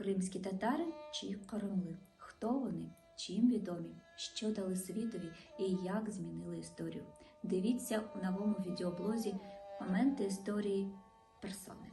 Кримські татари чи коромли? Хто вони? Чим відомі? Що дали світові і як змінили історію? Дивіться у новому відеоблозі моменти історії персони.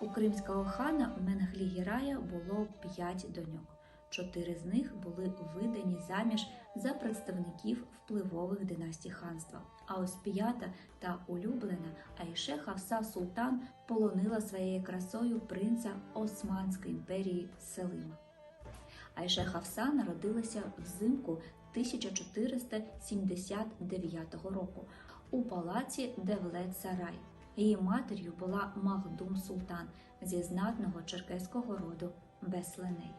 У кримського хана Менглі-Гірая було п'ять доньок. Чотири з них були видані заміж за представників впливових династій ханства. А ось п'ята та улюблена Айше Хавса Султан полонила своєю красою принца Османської імперії Селима. Айше Хавса народилася взимку 1479 року у палаці Девлет Сарай. Її матір'ю була Магдум Султан зі знатного черкеського роду Бесленей.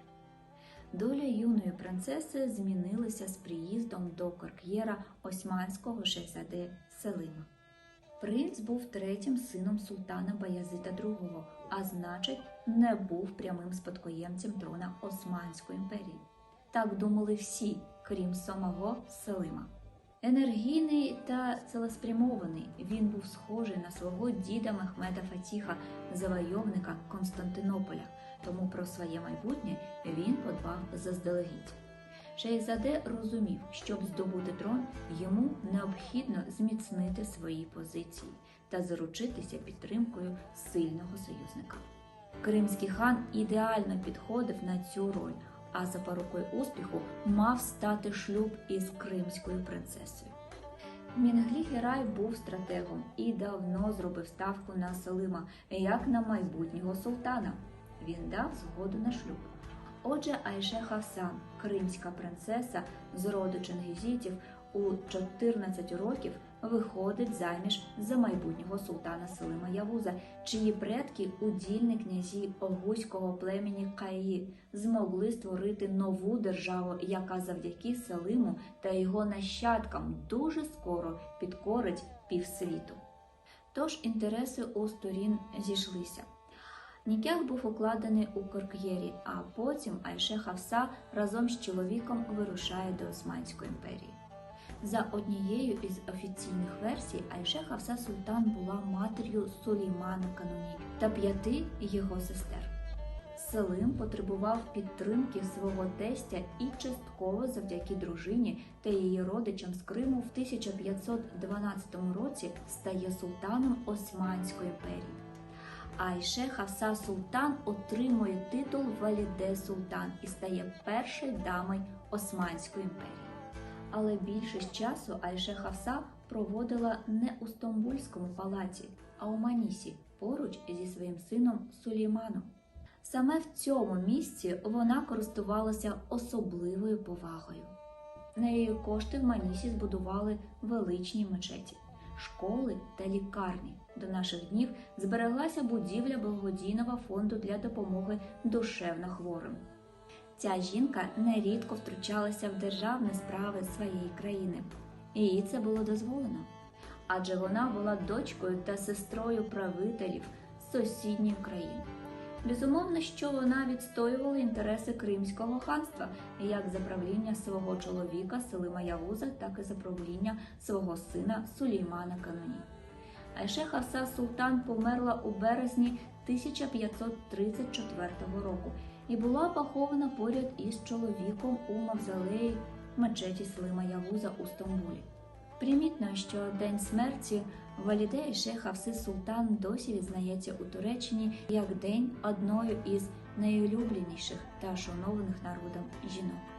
Доля юної принцеси змінилася з приїздом до Корк'єра османського шейзаде Селима. Принц був третім сином султана Баязита II, а значить, не був прямим спадкоємцем трона Османської імперії. Так думали всі, крім самого Селима. Енергійний та цілеспрямований, він був схожий на свого діда Мехмеда Фатіха, завойовника Константинополя, тому про своє майбутнє він подбав заздалегідь. Шейзаде розумів, щоб здобути трон, йому необхідно зміцнити свої позиції та заручитися підтримкою сильного союзника. Кримський хан ідеально підходив на цю роль, а запорукою успіху мав стати шлюб із кримською принцесою. Мінглі Герай був стратегом і давно зробив ставку на Салима як на майбутнього султана. Він дав згоду на шлюб. Отже, Айше Хасан, кримська принцеса з роду чингізітів, у 14 років виходить заміж за майбутнього султана Селима Явуза, чиї предки, удільні князі Огузького племені Каї, змогли створити нову державу, яка завдяки Селиму та його нащадкам дуже скоро підкорить півсвіту. Тож інтереси у сторін зійшлися. Нікях був укладений у Корк'єрі, а потім Айше Хавса разом з чоловіком вирушає до Османської імперії. За однією із офіційних версій, Айше Хавса Султан була матір'ю Сулеймана Кануні та п'яти його сестер. Селим потребував підтримки свого тестя і частково завдяки дружині та її родичам з Криму в 1512 році стає султаном Османської імперії. Айше Хавса Султан отримує титул Валіде Султан і стає першою дамою Османської імперії. Але більшість часу Айше Хавса проводила не у Стамбульському палаці, а у Манісі поруч зі своїм сином Сулейманом. Саме в цьому місці вона користувалася особливою повагою. На її кошти в Манісі збудували величні мечеті, школи та лікарні. До наших днів збереглася будівля благодійного фонду для допомоги душевно хворим. Ця жінка нерідко втручалася в державні справи своєї країни, і їй це було дозволено. Адже вона була дочкою та сестрою правителів сусідньої країни. Безумовно, що вона відстоювала інтереси Кримського ханства як за правління свого чоловіка Селима Явуза, так і за правління свого сина Сулеймана Каноні. Айше Хавса Султан померла у березні 1534 року і була похована поряд із чоловіком у мавзолеї мечеті Слима Явуза у Стамбулі. Примітно, що день смерті валідеї шеха Султан досі відзнається у Туреччині як день одної із найулюбленіших та шанованих народом жінок.